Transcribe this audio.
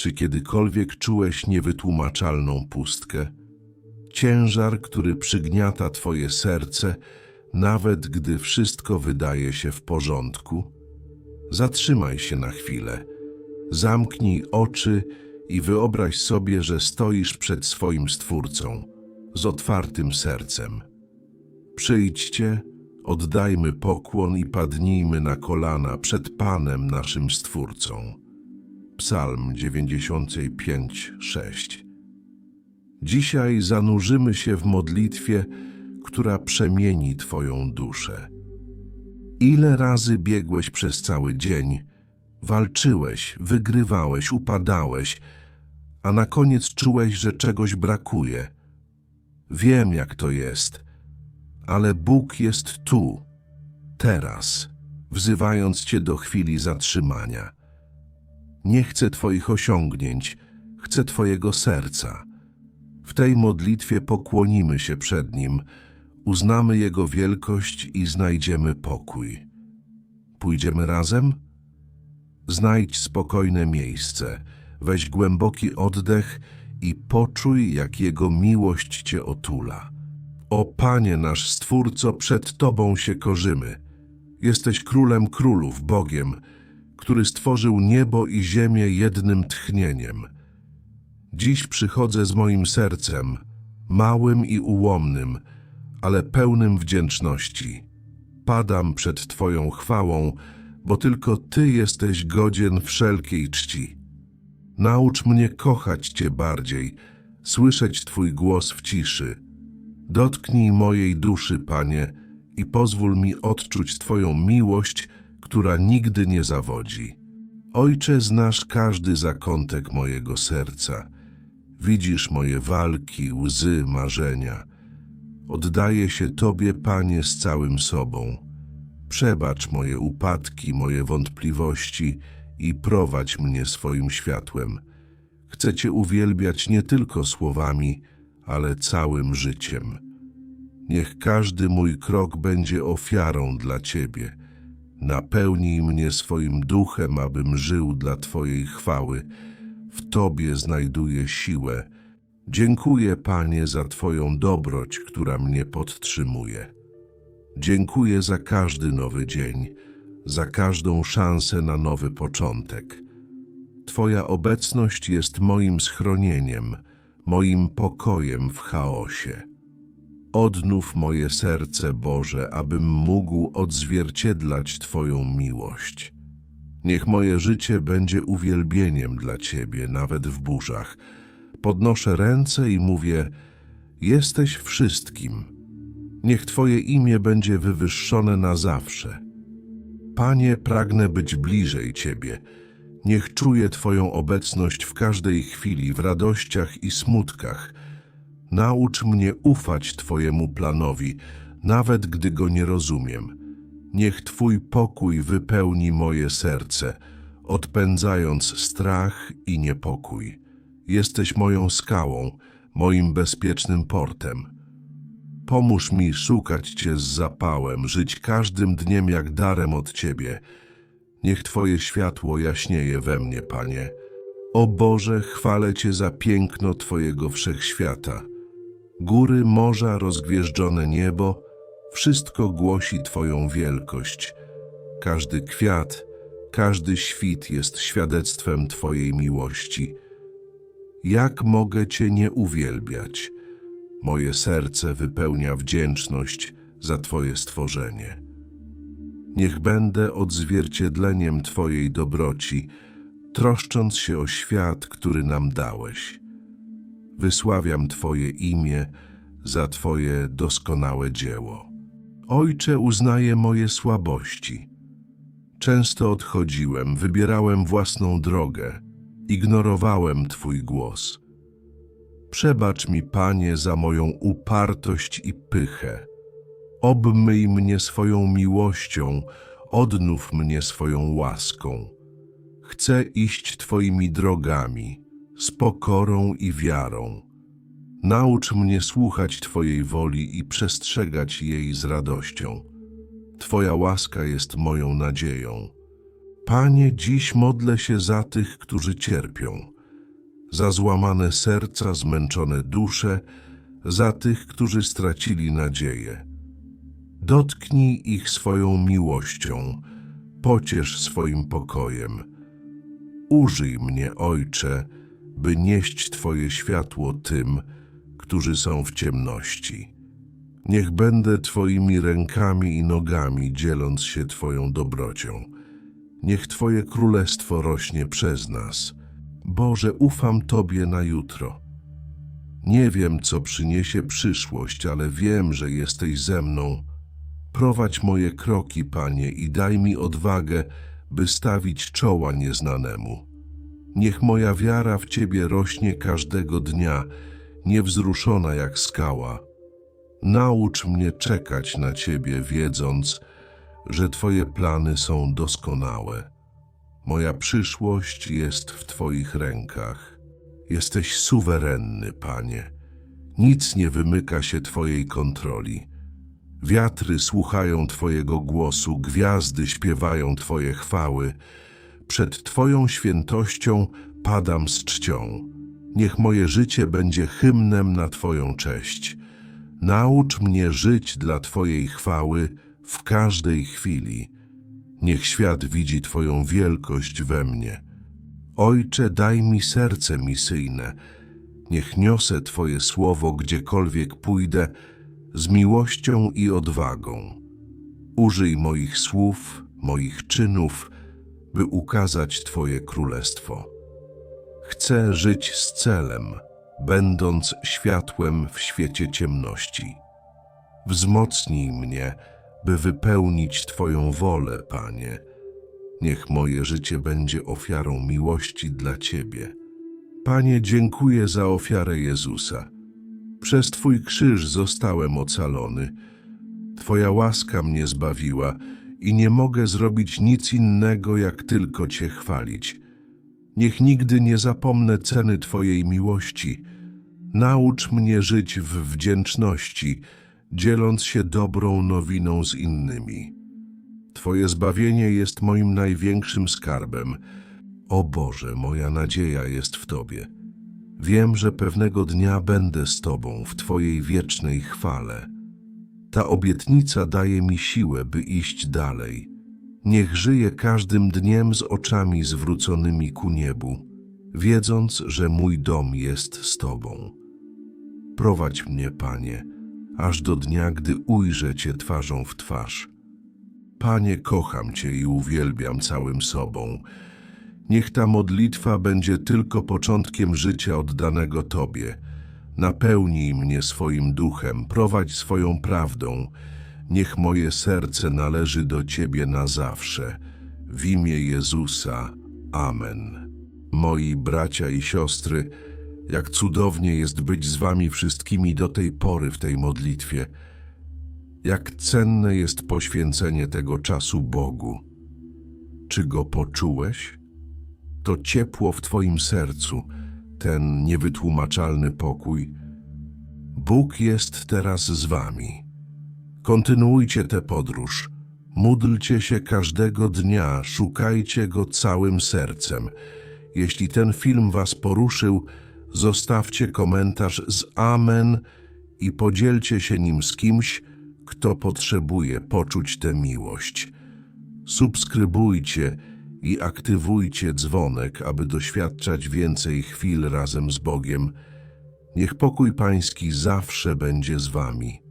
Czy kiedykolwiek czułeś niewytłumaczalną pustkę? Ciężar, który przygniata Twoje serce, nawet gdy wszystko wydaje się w porządku? Zatrzymaj się na chwilę. Zamknij oczy i wyobraź sobie, że stoisz przed swoim Stwórcą z otwartym sercem. Przyjdźcie, oddajmy pokłon i padnijmy na kolana przed Panem naszym Stwórcą. Psalm 95, 6. Dzisiaj zanurzymy się w modlitwie, która przemieni Twoją duszę. Ile razy biegłeś przez cały dzień, walczyłeś, wygrywałeś, upadałeś, a na koniec czułeś, że czegoś brakuje. Wiem, jak to jest, ale Bóg jest tu, teraz, wzywając Cię do chwili zatrzymania. Nie chcę Twoich osiągnięć, chcę Twojego serca. W tej modlitwie pokłonimy się przed Nim, uznamy Jego wielkość i znajdziemy pokój. Pójdziemy razem? Znajdź spokojne miejsce, weź głęboki oddech i poczuj, jak Jego miłość Cię otula. O Panie nasz Stwórco, przed Tobą się korzymy. Jesteś Królem Królów, Bogiem, który stworzył niebo i ziemię jednym tchnieniem. Dziś przychodzę z moim sercem, małym i ułomnym, ale pełnym wdzięczności. Padam przed Twoją chwałą, bo tylko Ty jesteś godzien wszelkiej czci. Naucz mnie kochać Cię bardziej, słyszeć Twój głos w ciszy. Dotknij mojej duszy, Panie, i pozwól mi odczuć Twoją miłość, która nigdy nie zawodzi. Ojcze, znasz każdy zakątek mojego serca. Widzisz moje walki, łzy, marzenia. Oddaję się Tobie, Panie, z całym sobą. Przebacz moje upadki, moje wątpliwości i prowadź mnie swoim światłem. Chcę Cię uwielbiać nie tylko słowami, ale całym życiem. Niech każdy mój krok będzie ofiarą dla Ciebie. Napełnij mnie swoim duchem, abym żył dla Twojej chwały. W Tobie znajduję siłę. Dziękuję, Panie, za Twoją dobroć, która mnie podtrzymuje. Dziękuję za każdy nowy dzień, za każdą szansę na nowy początek. Twoja obecność jest moim schronieniem, moim pokojem w chaosie. Odnów moje serce, Boże, abym mógł odzwierciedlać Twoją miłość. Niech moje życie będzie uwielbieniem dla Ciebie, nawet w burzach. Podnoszę ręce i mówię: Jesteś wszystkim. Niech Twoje imię będzie wywyższone na zawsze. Panie, pragnę być bliżej Ciebie. Niech czuję Twoją obecność w każdej chwili, w radościach i smutkach. Naucz mnie ufać Twojemu planowi, nawet gdy go nie rozumiem. Niech Twój pokój wypełni moje serce, odpędzając strach i niepokój. Jesteś moją skałą, moim bezpiecznym portem. Pomóż mi szukać Cię z zapałem, żyć każdym dniem jak darem od Ciebie. Niech Twoje światło jaśnieje we mnie, Panie. O Boże, chwalę Cię za piękno Twojego wszechświata. Góry, morza, rozgwieżdżone niebo, wszystko głosi Twoją wielkość. Każdy kwiat, każdy świt jest świadectwem Twojej miłości. Jak mogę Cię nie uwielbiać? Moje serce wypełnia wdzięczność za Twoje stworzenie. Niech będę odzwierciedleniem Twojej dobroci, troszcząc się o świat, który nam dałeś. Wysławiam Twoje imię za Twoje doskonałe dzieło. Ojcze, uznaję moje słabości. Często odchodziłem, wybierałem własną drogę, ignorowałem Twój głos. Przebacz mi, Panie, za moją upartość i pychę. Obmyj mnie swoją miłością, odnów mnie swoją łaską. Chcę iść Twoimi drogami, z pokorą i wiarą. Naucz mnie słuchać Twojej woli i przestrzegać jej z radością. Twoja łaska jest moją nadzieją. Panie, dziś modlę się za tych, którzy cierpią. za złamane serca, zmęczone dusze, za tych, którzy stracili nadzieję. Dotknij ich swoją miłością, pociesz swoim pokojem. Użyj mnie, Ojcze, by nieść Twoje światło tym, którzy są w ciemności. Niech będę Twoimi rękami i nogami, dzieląc się Twoją dobrocią. Niech Twoje królestwo rośnie przez nas. Boże, ufam Tobie na jutro. Nie wiem, co przyniesie przyszłość, ale wiem, że jesteś ze mną. Prowadź moje kroki, Panie, i daj mi odwagę, by stawić czoła nieznanemu. Niech moja wiara w Ciebie rośnie każdego dnia, niewzruszona jak skała. Naucz mnie czekać na Ciebie, wiedząc, że Twoje plany są doskonałe. Moja przyszłość jest w Twoich rękach. Jesteś suwerenny, Panie. Nic nie wymyka się Twojej kontroli. Wiatry słuchają Twojego głosu, gwiazdy śpiewają Twoje chwały. Przed Twoją świętością padam z czcią. Niech moje życie będzie hymnem na Twoją cześć. Naucz mnie żyć dla Twojej chwały w każdej chwili. Niech świat widzi Twoją wielkość we mnie. Ojcze, daj mi serce misyjne. Niech niosę Twoje słowo gdziekolwiek pójdę z miłością i odwagą. Użyj moich słów, moich czynów, by ukazać Twoje królestwo. Chcę żyć z celem, będąc światłem w świecie ciemności. Wzmocnij mnie, by wypełnić Twoją wolę, Panie. Niech moje życie będzie ofiarą miłości dla Ciebie. Panie, dziękuję za ofiarę Jezusa. Przez Twój krzyż zostałem ocalony. Twoja łaska mnie zbawiła i nie mogę zrobić nic innego, jak tylko Cię chwalić. Niech nigdy nie zapomnę ceny Twojej miłości. Naucz mnie żyć w wdzięczności, dzieląc się dobrą nowiną z innymi. Twoje zbawienie jest moim największym skarbem. O Boże, moja nadzieja jest w Tobie. Wiem, że pewnego dnia będę z Tobą w Twojej wiecznej chwale. Ta obietnica daje mi siłę, by iść dalej. Niech żyję każdym dniem z oczami zwróconymi ku niebu, wiedząc, że mój dom jest z Tobą. Prowadź mnie, Panie, aż do dnia, gdy ujrzę Cię twarzą w twarz. Panie, kocham Cię i uwielbiam całym sobą. Niech ta modlitwa będzie tylko początkiem życia oddanego Tobie. Napełnij mnie swoim duchem, prowadź swoją prawdą. Niech moje serce należy do Ciebie na zawsze. W imię Jezusa. Amen. Moi bracia i siostry, jak cudownie jest być z Wami wszystkimi do tej pory w tej modlitwie. Jak cenne jest poświęcenie tego czasu Bogu. Czy go poczułeś? To ciepło w Twoim sercu, ten niewytłumaczalny pokój. Bóg jest teraz z Wami. Kontynuujcie tę podróż. Módlcie się każdego dnia, szukajcie Go całym sercem. Jeśli ten film Was poruszył, zostawcie komentarz z Amen i podzielcie się nim z kimś, kto potrzebuje poczuć tę miłość. Subskrybujcie i aktywujcie dzwonek, aby doświadczać więcej chwil razem z Bogiem. Niech pokój Pański zawsze będzie z Wami.